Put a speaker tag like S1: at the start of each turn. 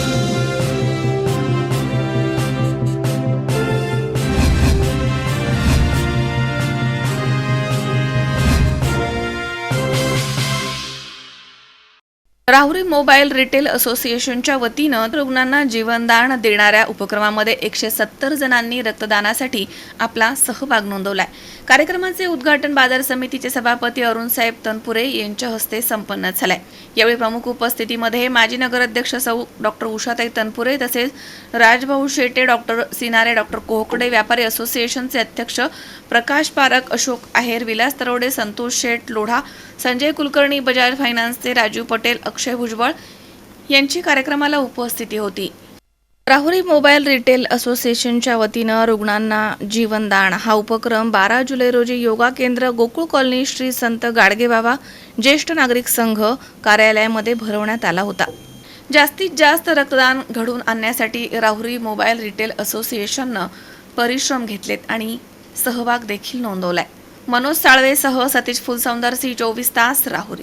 S1: Thank you. Rahuri mobile retail असोसिएशनच्या वतीनं रुग्णांना जीवनदान देणाऱ्या उपक्रमामध्ये एकशे सत्तर जणांनी रक्तदानासाठी आपला सहभाग नोंदवलाय. कार्यक्रमाचे उद्घाटन बाजार समितीचे सभापती अरुणसाहेब तनपुरे यांच्या हस्ते संपन्न झालंय. यावेळी प्रमुख उपस्थितीमध्ये माजी नगराध्यक्ष सौ डॉक्टर उषाताई तनपुरे तसेच राजभाऊ शेटे डॉक्टर सिनारे डॉक्टर कोहकडे व्यापारी असोसिएशनचे अध्यक्ष प्रकाश पारक अशोक आहेर विलास तरोडे संतोष शेठ लोढा संजय कुलकर्णी बजाज फायनान्सचे राजू पटेल अक्षय भुजबळ यांची कार्यक्रमाला उपस्थिती होती. राहुरी मोबाईल रिटेल असोसिएशनच्या वतीनं रुग्णांना जीवनदान हा उपक्रम बारा जुलै रोजी योगा केंद्र गोकुळ कॉलनी श्री संत गाडगेबाबा ज्येष्ठ नागरिक संघ कार्यालयामध्ये भरवण्यात आला होता. जास्तीत जास्त रक्तदान घडवून आणण्यासाठी राहुरी मोबाईल रिटेल असोसिएशननं परिश्रम घेतलेत आणि सहभाग देखील नोंदवलाय. मनोज साळवेसह सतीश फुलसौंदर सी चोवीस तास Rahuri.